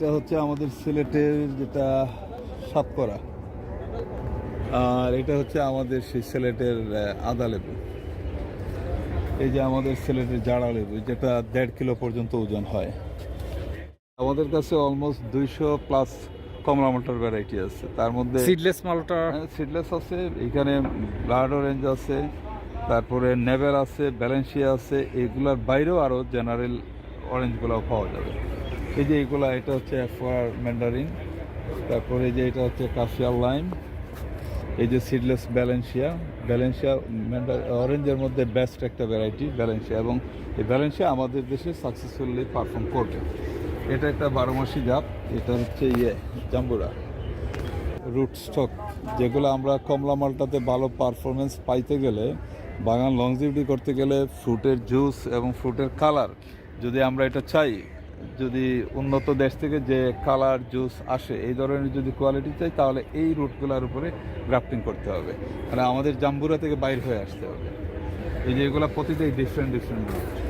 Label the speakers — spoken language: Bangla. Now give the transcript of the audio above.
Speaker 1: এটা হচ্ছে আমাদের সিলেটের যেটা সাতকরা। আর এটা হচ্ছে আমাদের সেই সিলেটের আদা লেবু। এই যে আমাদের সিলেটের জাড়া লেবু যেটা দেড় কিলো পর্যন্ত ওজন হয়। আমাদের কাছে অলমোস্ট দুইশো প্লাস কমলা মটর ভ্যারাইটি আছে। তার মধ্যে
Speaker 2: সিডলেস মালটা।
Speaker 1: সিডলেস আছে এখানে ব্লাড অরেঞ্জ আছে তারপরে নেভেল আছে ব্যালেন্সিয়া আছে এগুলার বাইরেও আরও জেনারেল অরেঞ্জগুলোও পাওয়া যাবে। এই যে এগুলো, এটা হচ্ছে এফআর ম্যান্ডারিন তারপরে এই যে এটা হচ্ছে কাশিয়াল লাইম এই যে সিডলেস ব্যালেন্সিয়া ব্যালেন্সিয়া ম্যান্ডার অরেঞ্জের মধ্যে বেস্ট একটা ভ্যারাইটি ব্যালেন্সিয়া এবং এই ব্যালেন্সিয়া আমাদের দেশে সাকসেসফুলি পারফর্ম করবে। এটা একটা বারোমাসি জাত, এটা হচ্ছে ইয়ে জাম্বুরা রুট স্টক যেগুলো আমরা কমলা মালটাতে ভালো পারফরমেন্স পাইতে গেলে, বাগান লংজিভিটি করতে গেলে ফ্রুটের জুস এবং ফ্রুটের কালার যদি আমরা এটা চাই যদি উন্নত দেশ থেকে যে কালার জুস আসে, এই ধরনের যদি কোয়ালিটি চাই, তাহলে এই রুটগুলোর উপরে গ্রাফটিং করতে হবে। মানে আমাদের জাম্বুরা থেকে বাইর হয়ে আসতে হবে। এই যে এগুলো প্রতিটাই ডিফারেন্ট ডিফারেন্ট রুট